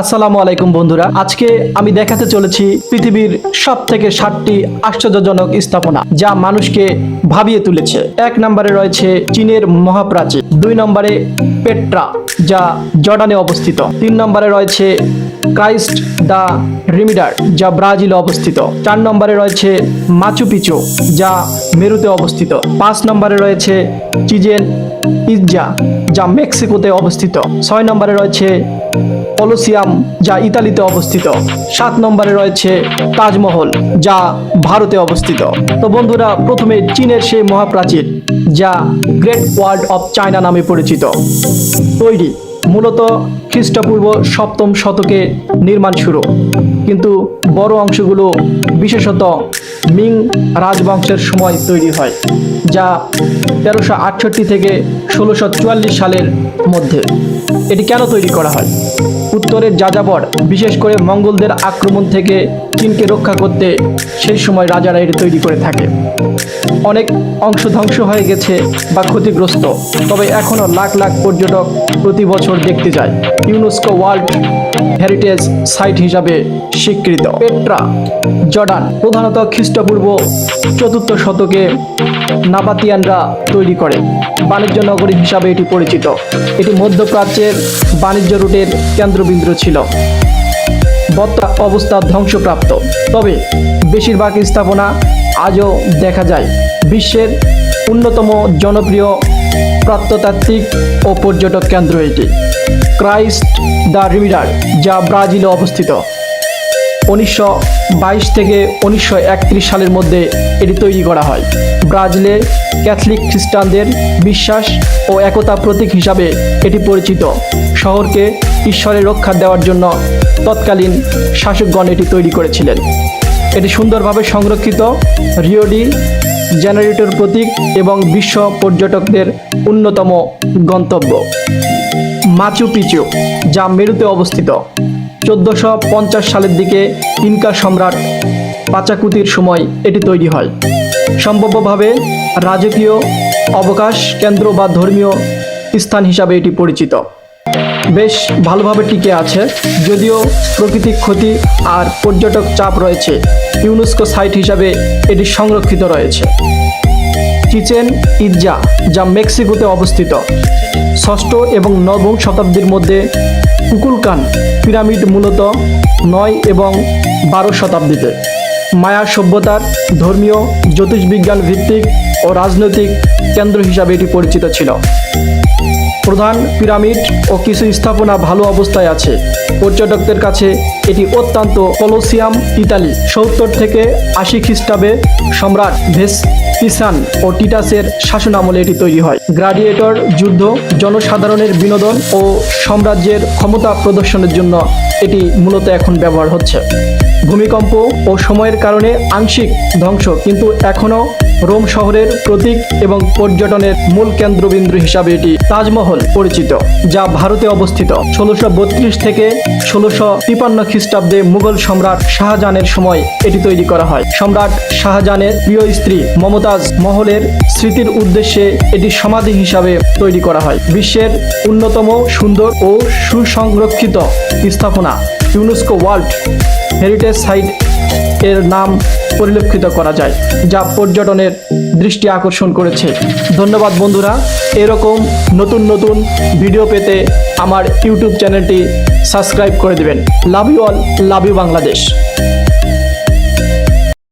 আসসালামু আলাইকুম বন্ধুরা। আজকে আমি দেখাতে চলেছি পৃথিবীর সব থেকে ষাটটি আশ্চর্যজনক স্থাপনা, যা মানুষকে ভাবিয়ে তুলেছে। এক নম্বরে রয়েছে চীনের মহাপ্রাচীর, দুই নম্বরে পেট্রা, যা জর্ডানে অবস্থিত। তিন নম্বরে রয়েছে ক্রাইস্ট দ্য রিমিডার, যা ব্রাজিলে অবস্থিত। চার নম্বরে রয়েছে মাচু পিচু, যা মেরুতে অবস্থিত। পাঁচ নম্বরে রয়েছে চিজেন ইজ্জা, যা মেক্সিকোতে অবস্থিত। ছয় নম্বরে রয়েছে কলোসিয়াম, যা ইতালিতে অবস্থিত। সাত নম্বরে রয়েছে তাজমহল, যা ভারতে অবস্থিত। তো বন্ধুরা, প্রথমে চীনের সেই মহাপ্রাচীর, যা গ্রেট ওয়ার্ল্ড অফ চায়না নামে পরিচিত। তৈরি, মূলত খ্রিস্টপূর্ব সপ্তম শতকে নির্মাণ শুরু। কিন্তু বড় অংশগুলো বিশেষত মিং রাজবংশের সময় তৈরি হয়, যা তেরোশো আটষট্টি থেকে ষোলোশো চুয়াল্লিশ সালের মধ্যে। এটি কেন তৈরি করা হয়? উত্তরের যাযাবর, বিশেষ করে মঙ্গলদের আক্রমণ থেকে চীনকে রক্ষা করতে সেই সময় রাজারা এটি তৈরি করে থাকে। অনেক অংশ ধ্বংস হয়ে গেছে বা ক্ষতিগ্রস্ত, তবে এখনও লাখ লাখ পর্যটক প্রতি বছর দেখতে যায়। ইউনেস্কো ওয়ার্ল্ড হেরিটেজ সাইট হিসাবে স্বীকৃত। পেট্রা জর্ডান প্রধানত খ্রিস্টপূর্ব চতুর্থ শতকে নাবাতিয়ানরা তৈরি করে। বাণিজ্য নগরী হিসাবে এটি পরিচিত। এটি মধ্যপ্রাচ্যের বাণিজ্য রুটের কেন্দ্রবিন্দু ছিল। বর্তমান অবস্থা ধ্বংসপ্রাপ্ত। তবে বেশিরভাগ স্থাপনা আজও দেখা যায়। বিশ্বের অন্যতম জনপ্রিয় প্রত্নতাত্ত্বিক ও পর্যটক কেন্দ্র এটি। ক্রাইস্ট দ্য রিমিডার যা ব্রাজিলে অবস্থিত। উনিশশো বাইশ থেকে উনিশশো একত্রিশ সালের মধ্যে এটি তৈরি করা হয়। ব্রাজিলে ক্যাথলিক খ্রিস্টানদের বিশ্বাস ও একতা প্রতীক হিসাবে এটি পরিচিত। শহরকে ঈশ্বরের রক্ষা দেওয়ার জন্য তৎকালীন শাসকগণ এটি তৈরি করেছিলেন। এটি সুন্দরভাবে সংরক্ষিত। রিওডি জেনারেটর প্রতীক এবং বিশ্ব পর্যটকদের অন্যতম গন্তব্য। মাচু পিচু, যা মেরুতে অবস্থিত। চোদ্দোশো পঞ্চাশ সালের দিকে ইনকা সম্রাট পাচাকুতির সময় এটি তৈরি হয়। সম্ভাব্যভাবে রাজকীয় অবকাশ কেন্দ্র বা ধর্মীয় স্থান হিসাবে এটি পরিচিত। বেশ ভালোভাবে টিকে আছে, যদিও প্রকৃতিক ক্ষতি আর পর্যটক চাপ রয়েছে। ইউনেস্কো সাইট হিসাবে এটি সংরক্ষিত রয়েছে। চিচেন ইজ্জা যা মেক্সিকোতে অবস্থিত। ষষ্ঠ এবং নবম শতাব্দীর মধ্যে কুকুলকান পিরামিড মূলত নয় এবং বারো শতাব্দীতে। মায়া সভ্যতার ধর্মীয়, জ্যোতিষবিজ্ঞান ভিত্তিক ও রাজনৈতিক কেন্দ্র হিসাবে এটি পরিচিত ছিল। প্রধান পিরামিড ও কিছু স্থাপনা ভালো অবস্থায় আছে। পর্যটকদের কাছে এটি অত্যন্ত কলোসিয়াম, ইতালি, সত্তর থেকে আশি খ্রিস্টাব্দে সম্রাট ভেসপিসান ও টিটাসের শাসনামলে এটি তৈরি হয়। গ্রাডিয়েটর, যুদ্ধ, জনসাধারণের বিনোদন ও সাম্রাজ্যের ক্ষমতা প্রদর্শনের জন্য এটি মূলত এখন ব্যবহার হচ্ছে। ভূমিকম্প ও সময়ের কারণে আংশিক ধ্বংস, কিন্তু এখনও রোম শহরের প্রতীক এবং পর্যটনের মূল কেন্দ্রবিন্দু হিসাবে এটি তাজমহল পরিচিত, যা ভারতে অবস্থিত। ষোলোশো থেকে ষোলোশো তিপান্ন খ্রিস্টাব্দে মুঘল সম্রাট শাহজাহানের সময় এটি তৈরি করা হয়। সম্রাট শাহজাহানের প্রিয় স্ত্রী মমতাজ মহলের স্মৃতির উদ্দেশ্যে এটি সমাধি হিসাবে তৈরি করা হয়। বিশ্বের অন্যতম সুন্দর ও সুসংরক্ষিত স্থাপনা। ইউনেস্কো ওয়ার্ল্ড হেরিটেজ সাইট এর নাম পরিলক্ষিত করা যায়, যা পর্যটনের দৃষ্টি আকর্ষণ করেছে। ধন্যবাদ বন্ধুরা, এরকম নতুন নতুন ভিডিও পেতে আমার ইউটিউব চ্যানেলটি সাবস্ক্রাইব করে দেবেন। Love you all, love you Bangladesh.